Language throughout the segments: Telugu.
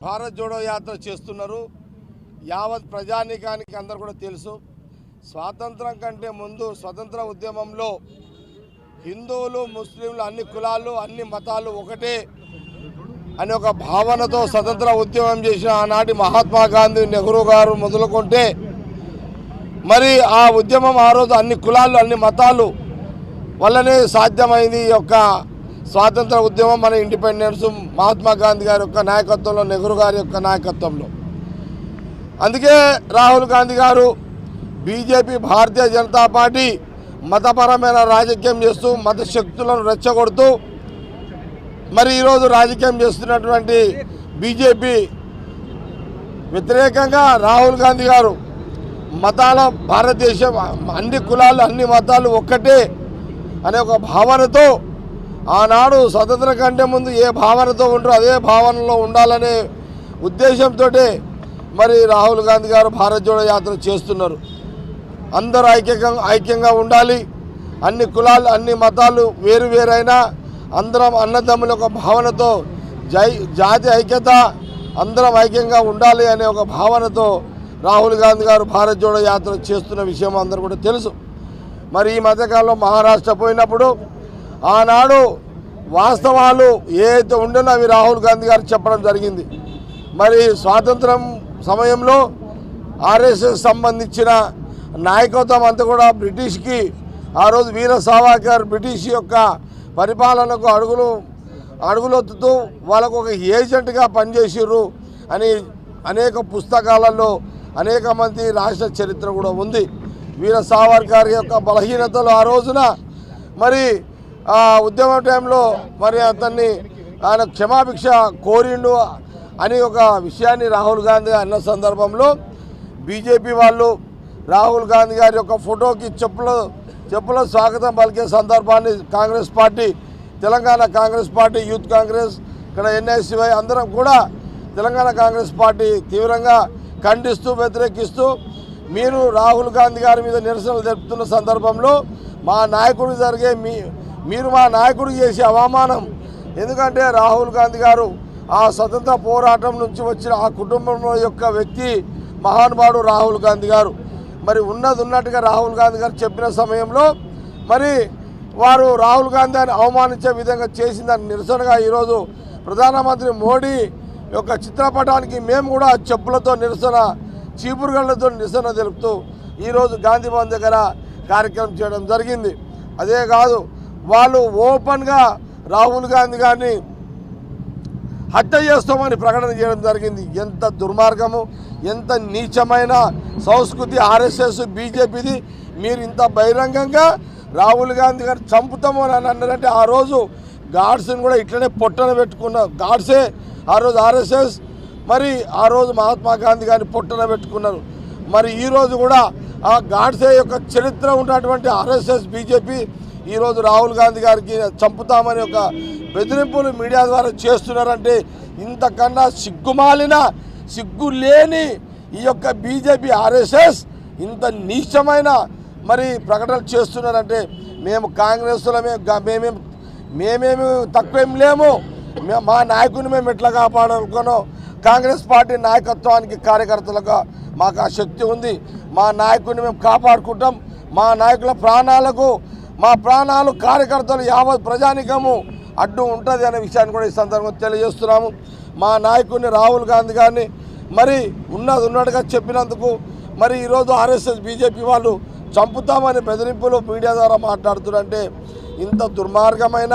భారత్ జోడో యాత్ర చేస్తున్నారు. యావత్ ప్రజానీకానికి అందరు కూడా తెలుసు. స్వాతంత్రం కంటే ముందు స్వతంత్ర ఉద్యమంలో హిందువులు ముస్లింలు అన్ని కులాలు అన్ని మతాలు ఒకటే అనే ఒక భావనతో స్వతంత్ర ఉద్యమం చేసిన ఆనాటి మహాత్మా గాంధీ నెహ్రూ గారు మొదలుకుంటే మరి ఆ ఉద్యమం ఆ రోజు అన్ని కులాలు అన్ని మతాలు వల్లనే సాధ్యమైంది ఈ యొక్క స్వాతంత్ర ఉద్యమం మన ఇండిపెండెన్స్ మహాత్మా గాంధీ గారి యొక్క నాయకత్వంలో నెహ్రూ గారి యొక్క నాయకత్వంలో. అందుకే రాహుల్ గాంధీ గారు బీజేపీ భారతీయ జనతా పార్టీ మతపరమైన రాజకీయం చేస్తూ మత శక్తులను రెచ్చగొడుతూ మరి ఈరోజు రాజకీయం చేస్తున్నటువంటి బీజేపీ వ్యతిరేకంగా రాహుల్ గాంధీ గారు మతాల భారతదేశం అన్ని కులాలు అన్ని మతాలు ఒక్కటే అనే ఒక భావనతో ఆనాడు స్వతంత్రం కంటే ముందు ఏ భావనతో ఉంటారో అదే భావనలో ఉండాలనే ఉద్దేశంతో మరి రాహుల్ గాంధీ గారు భారత్ జోడో యాత్ర చేస్తున్నారు. అందరూ ఐక్యంగా ఐక్యంగా ఉండాలి. అన్ని కులాలు అన్ని మతాలు వేరు వేరైనా అందరం అన్నదమ్ముల ఒక భావనతో జై జాతి ఐక్యత అందరం ఐక్యంగా ఉండాలి అనే ఒక భావనతో రాహుల్ గాంధీ గారు భారత్ జోడో యాత్ర చేస్తున్న విషయం అందరూ కూడా తెలుసు. మరి ఈ మధ్యకాలంలో మహారాష్ట్ర పోయినప్పుడు ఆనాడు వాస్తవాలు ఏదైతే ఉండేనో అవి రాహుల్ గాంధీ గారు చెప్పడం జరిగింది. మరి స్వాతంత్రం సమయంలో ఆర్ఎస్ఎస్ సంబంధించిన నాయకత్వం అంతా కూడా బ్రిటిష్కి ఆ రోజు వీర సావర్కర్ బ్రిటిష్ యొక్క పరిపాలనకు అడుగులు అడుగులొత్తుతూ వాళ్ళకు ఒక ఏజెంట్గా పనిచేసిర్రు అని అనేక పుస్తకాలలో అనేక మంది రాసిన చరిత్ర కూడా ఉంది. వీర సావర్కర్ యొక్క బలహీనతలు ఆ రోజున. మరి ఉద్యమం టైంలో మరి అతన్ని ఆయన క్షమాభిక్ష కోరిండు అని ఒక విషయాన్ని రాహుల్ గాంధీ అన్న సందర్భంలో బీజేపీ వాళ్ళు రాహుల్ గాంధీ గారి యొక్క ఫోటోకి చెప్పుల చెప్పుల స్వాగతం పలికే సందర్భాన్ని Congress Party Telangana Congress Party youth Congress ఇక్కడ ఎన్ఎస్సివై అందరం కూడా తెలంగాణ కాంగ్రెస్ పార్టీ తీవ్రంగా ఖండిస్తూ వ్యతిరేకిస్తూ మీరు రాహుల్ గాంధీ గారి మీద నిరసనలు జరుపుతున్న సందర్భంలో మా నాయకుడు జరిగే మీ మీరు మా నాయకుడు చేసే అవమానం. ఎందుకంటే రాహుల్ గాంధీ గారు ఆ స్వతంత్ర పోరాటం నుంచి వచ్చిన ఆ కుటుంబంలో యొక్క వ్యక్తి మహానుభావుడు రాహుల్ గాంధీ గారు. మరి ఉన్నది ఉన్నట్టుగా రాహుల్ గాంధీ గారు చెప్పిన సమయంలో మరి వారు రాహుల్ గాంధీని అవమానించే విధంగా చేసిందని నిరసనగా ఈరోజు ప్రధానమంత్రి మోడీ యొక్క చిత్రపటానికి మేము కూడా చెప్పులతో నిరసన చీపురుగళ్ళతో నిరసన తెలుపుతూ ఈరోజు గాంధీ భవన్ దగ్గర కార్యక్రమం చేయడం జరిగింది. అదే కాదు వాళ్ళు ఓపెన్గా రాహుల్ గాంధీ గారిని హత్య చేస్తామని ప్రకటన చేయడం జరిగింది. ఎంత దుర్మార్గము ఎంత నీచమైన సంస్కృతి ఆర్ఎస్ఎస్ బీజేపీది. మీరు ఇంత బహిరంగంగా రాహుల్ గాంధీ గారు చంపుతాము అని అన్నారంటే ఆ రోజు గాడ్స్ని కూడా ఇట్లనే పొట్టన పెట్టుకున్న గాడ్సే ఆ రోజు ఆర్ఎస్ఎస్ మరి ఆ రోజు మహాత్మా గాంధీ గారిని పొట్టన పెట్టుకున్నారు. మరి ఈరోజు కూడా ఆ గాడ్సే యొక్క చరిత్ర ఉన్నటువంటి ఆర్ఎస్ఎస్ బీజేపీ ఈరోజు రాహుల్ గాంధీ గారికి చంపుతామని ఒక బెదిరింపులు మీడియా ద్వారా చేస్తున్నారంటే ఇంతకన్నా సిగ్గుమాలిన సిగ్గు లేని ఈ యొక్క బీజేపీ ఆర్ఎస్ఎస్ ఇంత నీచమైన మరి ప్రకటనలు చేస్తున్నారంటే మేము కాంగ్రెస్లమే మేమేం మేమేమి తక్కువేం లేము. మా నాయకుని మేము ఎట్లా కాపాడాలనుకున్నాం కాంగ్రెస్ పార్టీ నాయకత్వానికి కార్యకర్తలుగా మాకు ఆ శక్తి ఉంది. మా నాయకుడిని మేము కాపాడుకుంటాం. మా నాయకుల ప్రాణాలకు మా ప్రాణాలు కార్యకర్తలు యావత్ ప్రజానికము అడ్డు ఉంటుంది అనే విషయాన్ని కూడా ఈ సందర్భంగా తెలియజేస్తున్నాము. మా నాయకుడిని రాహుల్ గాంధీ గారిని మరి ఉన్నది ఉన్నట్టుగా చెప్పినందుకు మరి ఈరోజు ఆర్ఎస్ఎస్ బీజేపీ వాళ్ళు చంపుతామని బెదిరింపులు మీడియా ద్వారా మాట్లాడుతున్నారంటే ఇంత దుర్మార్గమైన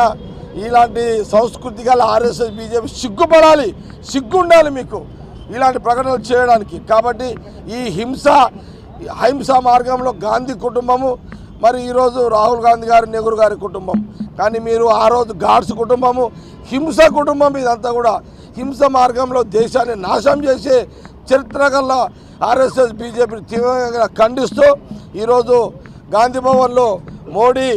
ఇలాంటి సంస్కృతి గల ఆర్ఎస్ఎస్ బీజేపీ సిగ్గుపడాలి సిగ్గుండాలి మీకు ఇలాంటి ప్రకటనలు చేయడానికి. కాబట్టి ఈ హింస అహింస మార్గంలో గాంధీ కుటుంబము మరి ఈరోజు రాహుల్ గాంధీ గారి నెహ్రూ గారి కుటుంబం. కానీ మీరు ఆ రోజు గాడ్స్ కుటుంబము హింస కుటుంబం ఇదంతా కూడా హింస మార్గంలో దేశాన్ని నాశనం చేసే చరిత్ర గల ఆర్ఎస్ఎస్ బీజేపీని తీవ్రంగా ఖండిస్తూ ఈరోజు గాంధీ భవన్లో మోడీ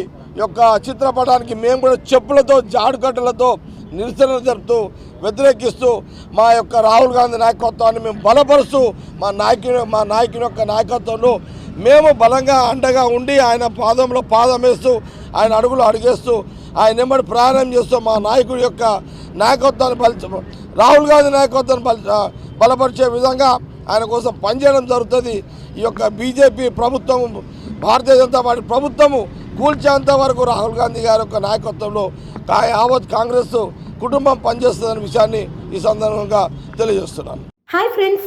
యొక్క చిత్రపటానికి మేము కూడా చెప్పులతో జాడుకట్టలతో నిరసనలు జరుపుతూ వ్యతిరేకిస్తూ మా యొక్క రాహుల్ గాంధీ నాయకత్వాన్ని మేము బలపరుస్తూ మా నాయకుని మా నాయకుని యొక్క నాయకత్వంలో మేము బలంగా అండగా ఉండి ఆయన పాదంలో పాదం వేస్తూ ఆయన అడుగులు అడిగేస్తూ ఆయన ఎమ్మడి ప్రయాణం చేస్తూ మా నాయకుడి యొక్క నాయకత్వాన్ని బల రాహుల్ గాంధీ నాయకత్వం బల బలపరిచే విధంగా ఆయన కోసం పనిచేయడం జరుగుతుంది. ఈ యొక్క బీజేపీ ప్రభుత్వం భారతీయ జనతా పార్టీ ప్రభుత్వము కూల్చేంత వరకు రాహుల్ గాంధీ గారి యొక్క నాయకత్వంలో యావత్ కాంగ్రెస్ కుటుంబం పనిచేస్తుందనే విషయాన్ని ఈ సందర్భంగా తెలియజేస్తున్నాను. Hi friends